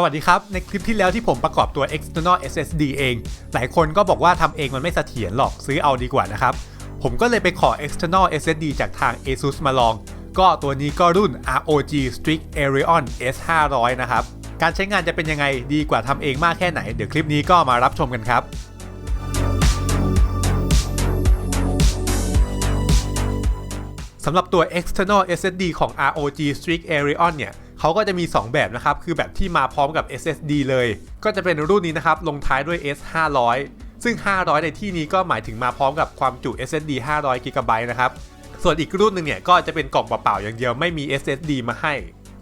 สวัสดีครับ ในคลิปที่แล้วที่ผมประกอบตัว external SSD เอง หลายคนก็บอกว่าทำเองมันไม่เสถียรหรอกซื้อเอาดีกว่านะครับ ผมก็เลยไปขอ external SSD จากทาง ASUS มาลอง ก็ตัวนี้ก็รุ่น ROG Strix Aerion S500 นะครับ การใช้งานจะเป็นยังไงดีกว่าทำเองมากแค่ไหน เดี๋ยวคลิปนี้ก็มารับชมกันครับสำหรับตัว external SSD ของ ROG Strix Aerion เนี่ย เขาก็จะมี 2 แบบนะครับ คือแบบที่มาพร้อมกับ SSD เลย ก็จะเป็นรุ่นนี้นะครับ ลงท้ายด้วย S500 ซึ่ง 500 ในที่นี้ก็หมายถึงมาพร้อมกับความจุ SSD 500 GB นะครับ ส่วนอีกรุ่นหนึ่งเนี่ยก็จะเป็นกล่องเปล่าๆอย่างเดียวไม่มี SSD มาให้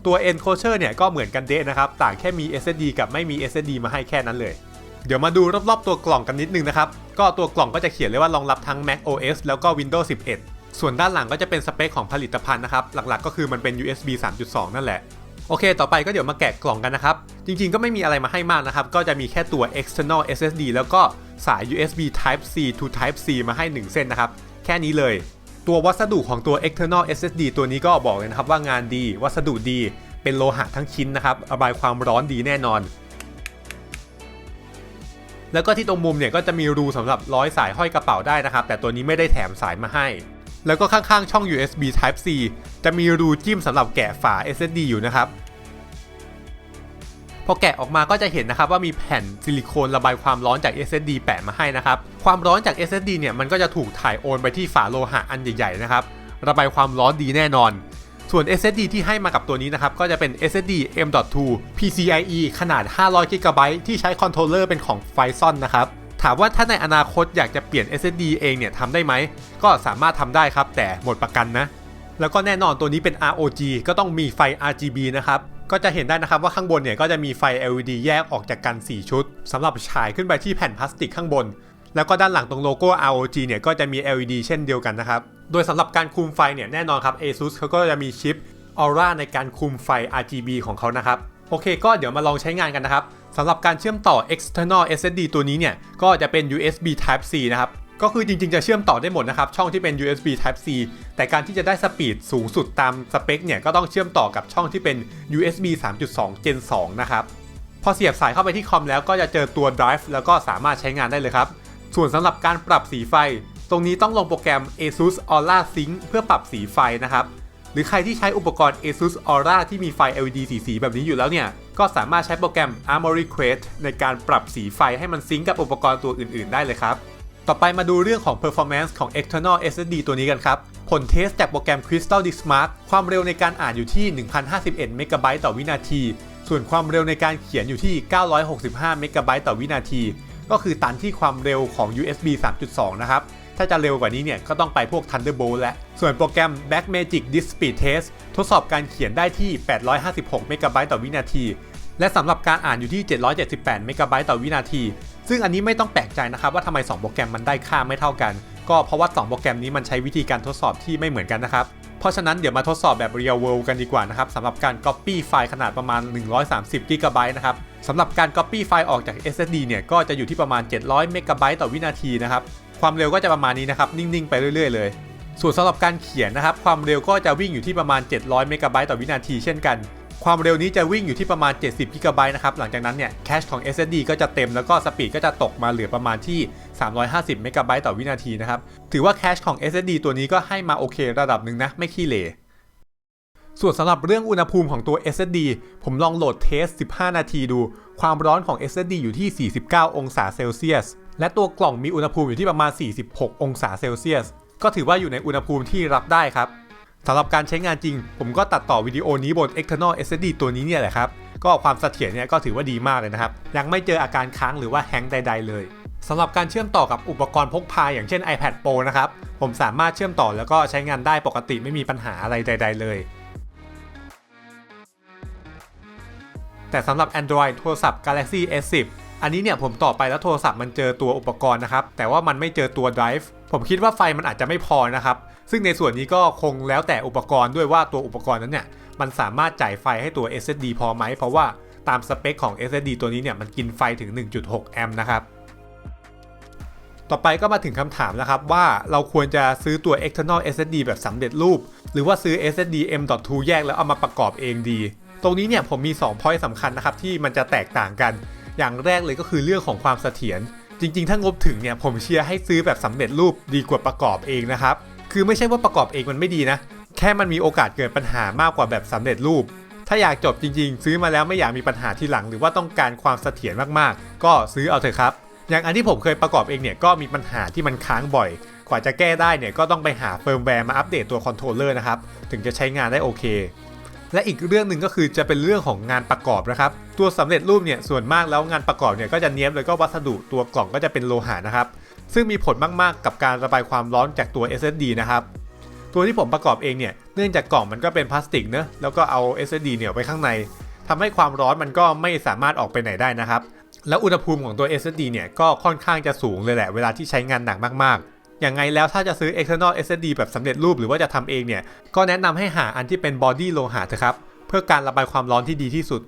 ตัว enclosure เนี่ยก็เหมือนกันเดะนะครับ ต่างแค่มี SSD กับไม่มี SSD มาให้แค่นั้นเลยเดี๋ยวมาดูรอบๆตัวกล่องกันนิดนึงนะครับ ก็ตัวกล่องก็จะเขียนเลยว่ารองรับทั้ง Mac OS แล้วก็ Windows 11 ส่วนด้านหลังก็จะเป็นสเปคของผลิตภัณฑ์นะครับ หลักๆก็คือมันเป็น USB 3.2 นั่นแหละ โอเค ต่อไปก็เดี๋ยวมาแกะกล่องกันนะครับ จริงๆก็ไม่มีอะไรมาให้มากนะครับ ก็จะมีแค่ตัว external SSD แล้วก็สาย USB Type C to Type C มาให้ 1 เส้นนะครับ แค่นี้เลย ตัววัสดุของตัว external SSD ตัวนี้ก็บอกเลยนะครับว่างานดี วัสดุดี เป็นโลหะทั้งชิ้นนะครับระบายความร้อนดีแน่นอน แล้วก็ที่ตรงมุมเนี่ยก็จะมีรูสำหรับร้อยสายห้อยกระเป๋าได้นะครับ แต่ตัวนี้ไม่ได้แถมสายมาให้แล้วก็ข้างๆ ช่อง USB Type C จะมีรูจิ้มสำหรับแกะฝา SSD อยู่นะครับ พอแกะออกมาก็จะเห็นนะครับว่ามีแผ่นซิลิโคนระบายความร้อนจาก SSD แปะมาให้นะครับความร้อนจาก SSD เนี่ยมันก็จะถูกถ่ายโอนไปที่ฝาโลหะอันใหญ่ๆนะครับระบายความร้อนดีแน่นอน ส่วน SSD ที่ให้มากับตัวนี้นะครับก็จะเป็น SSD M.2 PCIe ขนาด 500 GB ที่ใช้คอนโทรลเลอร์เป็นของ Phison นะครับถามว่าถ้าในอนาคตอยากจะเปลี่ยน SSD เองเนี่ยทำได้ไหม ก็สามารถทำได้ครับแต่หมดประกันนะ แล้วก็แน่นอนตัวนี้เป็น ROG ก็ต้องมีไฟ RGB นะครับ ก็จะเห็นได้นะครับว่าข้างบนเนี่ยก็จะมีไฟ LED แยกออกจากกัน 4 ชุดสำหรับฉายขึ้นไปที่แผ่นพลาสติกข้างบน แล้วก็ด้านหลังตรงโลโก้ ROG เนี่ยก็จะมี LED เช่นเดียวกันนะครับ โดยสำหรับการคุมไฟเนี่ยแน่นอนครับ ASUS เขาก็จะมีชิป Aura ในการคุมไฟ RGB ของเขานะครับ โอเคก็เดี๋ยวมาลองใช้งานกันนะครับสำหรับการเชื่อมต่อ external SSD ตัวนี้เนี่ยก็จะเป็น USB Type C นะครับ ก็คือจริงๆ จะเชื่อมต่อได้หมดนะครับ ช่องที่เป็น USB Type C แต่การที่จะได้สปีดสูงสุดตามสเปคเนี่ย ก็ต้องเชื่อมต่อกับช่องที่เป็น USB 3.2 Gen 2 นะครับ พอเสียบสายเข้าไปที่คอมแล้วก็จะเจอตัว drive แล้วก็สามารถใช้งานได้เลยครับ ส่วนสำหรับการปรับสีไฟ ตรงนี้ต้องลงโปรแกรม ASUS Aura Sync เพื่อปรับสีไฟนะครับ หรือใครที่ใช้อุปกรณ์ ASUS Aura ที่มีไฟ LED สีสีแบบนี้อยู่แล้วเนี่ยก็สามารถใช้โปรแกรม Armory Crest ในการปรับสีไฟให้มันซิงกับอุปกรณ์ตัวอื่น ๆ ได้เลยครับ ต่อไปมาดูเรื่องของ performance ของ external SSD ตัวนี้กันครับ ผลเทสจากโปรแกรม Crystal Disk Mark ความเร็วในการอ่านอยู่ที่ 1051เมกะไบต์ต่อวินาที ส่วนความเร็วในการเขียนอยู่ที่ 965เมกะไบต์ต่อวินาที ก็คือตันที่ความเร็วของ USB 3.2 นะครับ ถ้าจะเร็วกว่านี้เนี่ยก็ต้องไปพวก Thunderbolt และ ส่วนโปรแกรม Blackmagic Disk Speed Test ทดสอบการเขียนได้ที่ 856เมกะไบต์ต่อวินาที และสำหรับการอ่านอยู่ที่ 778เมกะไบต์ต่อวินาที ซึ่งอันนี้ไม่ต้องแปลกใจนะครับว่าทำไม 2 โปรแกรมมันได้ค่าไม่เท่ากัน ก็เพราะว่า 2 โปรแกรมนี้มันใช้วิธีการทดสอบที่ไม่เหมือนกันนะครับ เพราะฉะนั้นเดี๋ยวมาทดสอบแบบ real world กันดีกว่านะครับสำหรับการ copy ไฟล์ขนาดประมาณ 130กิกะไบต์นะครับสำหรับการ copy ไฟล์ออกจาก SSD เนี่ยก็จะอยู่ที่ประมาณ 700เมกะไบต์ต่อวินาทีนะครับความเร็วก็จะประมาณนี้นะครับนิ่งๆไปเรื่อย ๆ เลยส่วนสำหรับการเขียนนะครับความเร็วก็จะวิ่งอยู่ที่ประมาณ 700 เมกะไบต์ต่อวินาทีเช่นกัน ความเร็วนี้จะวิ่งอยู่ที่ประมาณ 70 กิกะไบต์นะครับ หลังจากนั้นเนี่ยแคชของ SSD ก็จะเต็มแล้วก็สปีดก็จะตกมาเหลือประมาณที่ 350 เมกะไบต์ต่อวินาทีนะครับ ถือว่าแคชของ SSD ตัวนี้ก็ให้มาโอเคระดับหนึ่งนะ ไม่ขี้เหร่ส่วนสำหรับเรื่องอุณหภูมิของตัว SSD ผมลองโหลดเทส 15 นาทีดู ความร้อนของ SSD อยู่ที่ 49 องศาเซลเซียส และตัวกล่องมีอุณหภูมิอยู่ที่ประมาณ 46 องศาเซลเซียส ก็ถือว่าอยู่ในอุณหภูมิที่รับได้ครับ สำหรับการใช้งานจริง ผมก็ตัดต่อวิดีโอนี้บน external SSD ตัวนี้เนี่ยแหละครับ ก็ความเสถียรเนี่ยก็ถือว่าดีมากเลยนะครับ ยังไม่เจออาการค้างหรือว่าแฮงใด ๆ เลยสำหรับการเชื่อมต่อกับอุปกรณ์พกพาอย่างเช่น iPad Pro นะครับ ผมสามารถเชื่อมต่อแล้วก็ใช้งานได้ปกติไม่มีปัญหาอะไรใด ๆ เลย แต่สำหรับ Android โทรศัพท์ Galaxy S10 อันนี้เนี่ยผมต่อไปแล้วโทรศัพท์มันเจอตัวอุปกรณ์นะครับ แต่ว่ามันไม่เจอตัว drive ผมคิดว่าไฟมันอาจจะไม่พอนะครับ ซึ่งในส่วนนี้ก็คงแล้วแต่อุปกรณ์ด้วยว่าตัวอุปกรณ์นั้นเนี่ยมันสามารถจ่ายไฟให้ตัว SSD พอไหม เพราะว่าตามสเปคของ SSD ตัวนี้เนี่ยมันกินไฟถึง 1.6 แอมป์นะครับ ต่อไปก็มาถึงคำถามแล้วครับว่าเราควรจะซื้อตัว external SSD แบบสำเร็จรูป หรือว่าซื้อ SSD M.2 แยกแล้วเอามาประกอบเองดีตตรงนี้เนี่ยผมมี2 point สำคัญนะครับที่มันจะแตกต่างกัน อย่างแรกเลยก็คือเรื่องของความเสถียรจริง ๆ ถ้างบถึงเนี่ยผมเชียร์ให้ซื้อแบบสำเร็จรูปดีกว่าประกอบเองนะครับ คือไม่ใช่ว่าประกอบเองมันไม่ดีนะ แค่มันมีโอกาสเกิดปัญหามากกว่าแบบสำเร็จรูป ถ้าอยากจบจริง ๆ ซื้อมาแล้วไม่อยากมีปัญหาทีหลัง หรือว่าต้องการความเสถียรมากๆ ก็ซื้อเอาเถอะครับ อย่างอันที่ผมเคยประกอบเองเนี่ยก็มีปัญหาที่มันค้างบ่อย กว่าจะแก้ได้เนี่ยก็ต้องไปหาเฟิร์มแวร์มาอัปเดตตัวคอนโทรลเลอร์นะครับถึงจะใช้งานได้โอเค และอีกเรื่องหนึ่งก็คือจะเป็นเรื่องของงานประกอบนะครับ ตัวสำเร็จรูปเนี่ยส่วนมากแล้วงานประกอบเนี่ยก็จะเนี้ยบแล้วก็วัสดุตัวกล่องก็จะเป็นโลหะนะครับ ซึ่งมีผลมากๆ กับการระบายความร้อนจากตัว SSD นะครับตัวที่ผมประกอบเองเนี่ยเนื่องจากกล่องมันก็เป็นพลาสติกเนอะแล้วก็เอา SSD เนี่ยไว้ข้างในทำให้ความร้อนมันก็ไม่สามารถออกไปไหนได้นะครับ แล้วอุณหภูมิของตัว SSD เนี่ยก็ค่อนข้างจะสูงเลยแหละเวลาที่ใช้งานหนักมากๆ อย่างไงแล้วถ้าจะซื้อ external SSD แบบสำเร็จรูปหรือว่าจะทำเองเนี่ย ก็แนะนำให้หาอันที่เป็น body โลหะเถอะครับ เพื่อการระบายความร้อนที่ดีที่สุด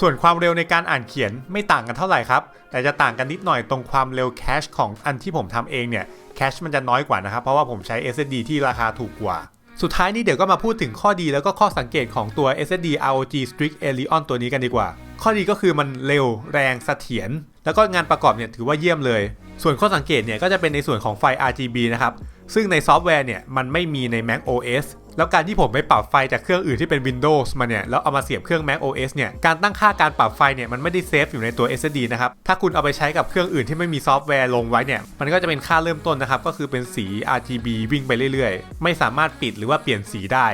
ส่วนความเร็วในการอ่านเขียนไม่ต่างกันเท่าไหร่ครับ แต่จะต่างกันนิดหน่อยตรงความเร็วแคชของอันที่ผมทำเองเนี่ยแคชมันจะน้อยกว่านะครับ เพราะว่าผมใช้ SSD ที่ราคาถูกกว่า สุดท้ายนี้เดี๋ยวก็มาพูดถึงข้อดีแล้วก็ข้อสังเกตของตัว SSD ROG Strix Elion ตัวนี้กันดีกว่า ข้อดีก็คือมันเร็วแรงเสถียรแล้วก็งานประกอบเนี่ยถือว่าเยี่ยมเลย ส่วนข้อสังเกตเนี่ยก็จะเป็นในส่วนของไฟ RGB นะครับ ซึ่งในซอฟต์แวร์เนี่ยมันไม่มีใน Mac OS แล้วการที่ผมไปปรับไฟจากเครื่องอื่นที่เป็น Windows มาเนี่ย แล้วเอามาเสียบเครื่อง Mac OS เนี่ย การตั้งค่าการปรับไฟเนี่ย มันไม่ได้เซฟอยู่ในตัว SSD นะครับ ถ้าคุณเอาไปใช้กับเครื่องอื่นที่ไม่มีซอฟต์แวร์ลงไว้เนี่ย มันก็จะเป็นค่าเริ่มต้นนะครับ ก็คือเป็นสี RGB วิ่งไปเรื่อยๆ ไม่สามารถปิดหรือว่าเปลี่ยนสีได้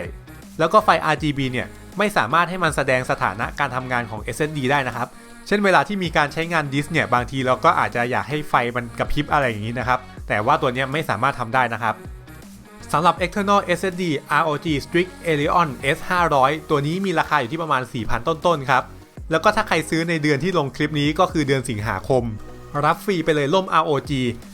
แล้วก็ไฟ RGB เนี่ยไม่สามารถให้มันแสดงสถานะการทำงานของ SSD ได้นะครับ เช่นเวลาที่มีการใช้งานดิสเนี่ยบางทีเราก็อาจจะอยากให้ไฟมันกระพริบอะไรอย่างนี้นะครับ แต่ว่าตัวนี้ไม่สามารถทำได้นะครับสำหรับ external SSD ROG Strix Elion S500 ตัวนี้มีราคาอยู่ที่ประมาณ 4,000 ต้นๆครับ แล้วก็ถ้าใครซื้อในเดือนที่ลงคลิปนี้ก็คือเดือนสิงหาคม รับฟรีไปเลยล่ม ROG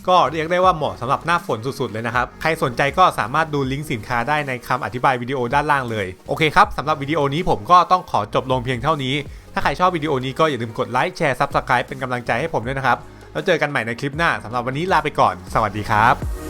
ก็เรียกได้ว่าเหมาะสำหรับหน้าฝนสุดๆ เลยนะครับ ใครสนใจก็สามารถดูลิงก์สินค้าได้ในคำอธิบายวิดีโอด้านล่างเลย โอเคครับสำหรับวิดีโอนี้ผมก็ต้องขอจบลงเพียงเท่านี้ ถ้าใครชอบวิดีโอนี้ก็อย่าลืมกดไลค์แชร์ซับสไครป์เป็นกำลังใจให้ผมด้วยนะครับ แล้วเจอกันใหม่ในคลิปหน้าสำหรับวันนี้ลาไปก่อน สวัสดีครับ